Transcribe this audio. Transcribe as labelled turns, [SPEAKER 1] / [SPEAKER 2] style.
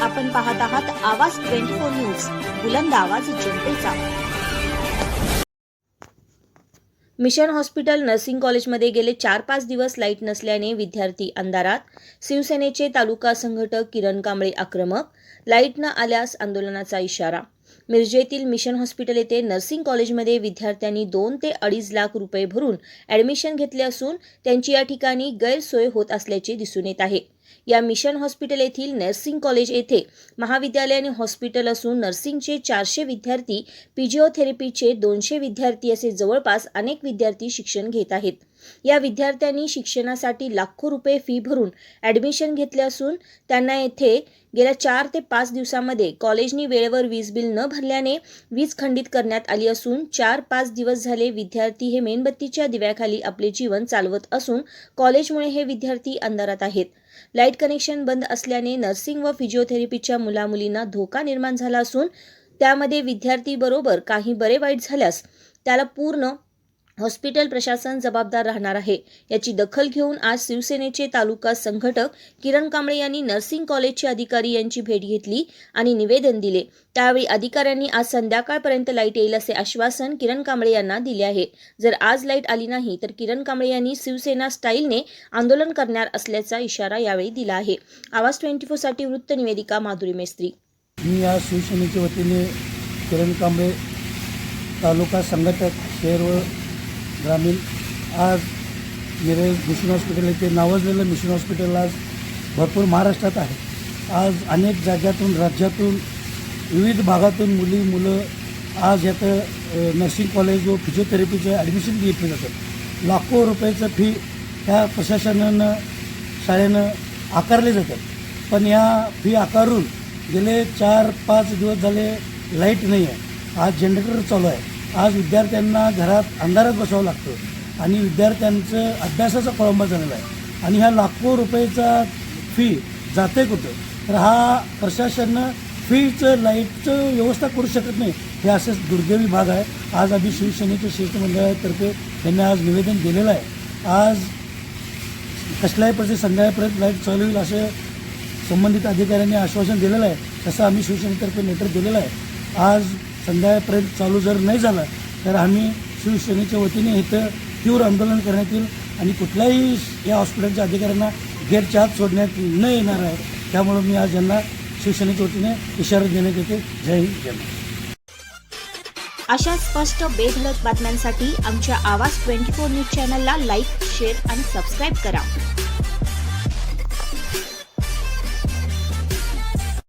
[SPEAKER 1] आपण पाहत आहात आवाज ट्वेंटी फोर न्यूज बुलंद आवाज जनतेचा. मिशन हॉस्पिटल नर्सिंग कॉलेजमध्ये गेले चार पाच दिवस लाइट नसल्याने विद्यार्थी अंधारात. शिवसेनेचे तालुका संघटक किरण कांबळे आक्रमक. लाइट न आल्यास आंदोलनाचा इशारा. मिरजेतील मिशन हॉस्पिटल येथे नर्सिंग कॉलेजमध्ये विद्यार्थ्यांनी दोन ते अडीच लाख रुपये भरून ॲडमिशन घेतले असून त्यांची या ठिकाणी गैरसोय होत असल्याचे दिसून येत आहे. या मिशन हॉस्पिटल येथील नर्सिंग कॉलेज येथे महाविद्यालय आणि हॉस्पिटल असून नर्सिंगचे चारशे विद्यार्थी फिजिओथेरपीचे दोनशे विद्यार्थी असे जवळपास अनेक विद्यार्थी शिक्षण घेत आहेत. या विद्यार्थ्यांनी शिक्षणासाठी लाखो रुपये फी भरून ॲडमिशन घेतले असून त्यांना येथे गेल्या चार ते पाच दिवसामध्ये कॉलेजनी वेळेवर वीज बिल न भरल्याने वीज खंडित करण्यात आली असून चार पाच दिवस झाले विद्यार्थी हे मेणबत्तीच्या दिव्याखाली आपले जीवन चालवत असून कॉलेजमुळे हे विद्यार्थी अंधारात आहेत. लाइट कनेक्शन बंद असल्याने नर्सिंग व फिजिओथेरपीच्या मुलामुलींना धोका निर्माण झाला असून त्यामध्ये विद्यार्थी बरोबर काही बरे वाईट झाल्यास त्याला पूर्ण हॉस्पिटल प्रशासन जबाबदार राहणार आहे. याची दखल घेऊन आज शिवसेनेचे तालुका संघटक किरण कांबळे यांनी नर्सिंग कॉलेजचे अधिकारी यांची भेट घेतली आणि निवेदन दिले. त्यावेळी अधिकाऱ्यांनी आज संध्याकाळपर्यंत लाइट येईल असे आश्वासन किरण कांबळे यांना दिले आहे. जर आज लाइट आली नाही तर किरण कांबळे यांनी शिवसेना स्टाईलने आंदोलन करणार असल्याचा इशारा यावेळी दिला आहे. आवाज ट्वेंटी फोरसाठी वृत्त निवेदिका माधुरी मेस्त्री.
[SPEAKER 2] मी आज शिवसेनेच्या वतीने किरण कांबळे तालुका संघटक शहर व ग्रामीण. आज मिरज मिशन हॉस्पिटल येथे नावाजलेलं मिशन हॉस्पिटल आज भरपूर महाराष्ट्रात आहे. आज अनेक जाग्यातून राज्यातून विविध भागातून मुली मुलं आज यात नर्सिंग कॉलेज व फिजिओथेरपीचं ॲडमिशन घेतलं जातं लाखो रुपयाचं फी ह्या प्रशासनानं शाळेनं आकारले जातात. पण या फी आकारून गेले चार पाच दिवस झाले लाइट नाही आहे आज जनरेटर चालू आहे. आज विद्यार्थ्यांना घरात अंधारात बसावं लागतं. आणि विद्यार्थ्यांचं अभ्यासाचा खोळंबा झालेला आहे. आणि ह्या लाखो रुपयेचा फी जाते कुठं? तर हा प्रशासन फीचं लाईटचं व्यवस्था करू शकत नाही हे असंच दुर्दैवी भाग आहे. आज आम्ही शिवसेनेच्या शिष्टमंडळातर्फे त्यांनी आज निवेदन दिलेलं आहे. आज कसल्याही प्रति संध्याकाळपर्यंत लाइट चालू होईल असं संबंधित अधिकाऱ्यांनी आश्वासन दिलेलं आहे. तसं आम्ही शिवसेनेतर्फे लेटर दिलेलं आहे. आज संध्याकाळपर्यंत चालू जर नाही झालं तर आम्ही शिवसेनेच्या वतीने इथं तीव्र आंदोलन करण्यात येईल आणि कुठल्याही या हॉस्पिटलच्या अधिकाऱ्यांना गेटच्या आत सोडण्यात न येणार आहे. त्यामुळं मी आज यांना शिवसेनेच्या वतीने इशारा देण्यात येते. जय हिंद. जय
[SPEAKER 1] अशा स्पष्ट बेधडक बातम्यांसाठी आमच्या आवाज ट्वेंटी फोर न्यूज चॅनलला लाईक शेअर आणि सबस्क्राईब करा.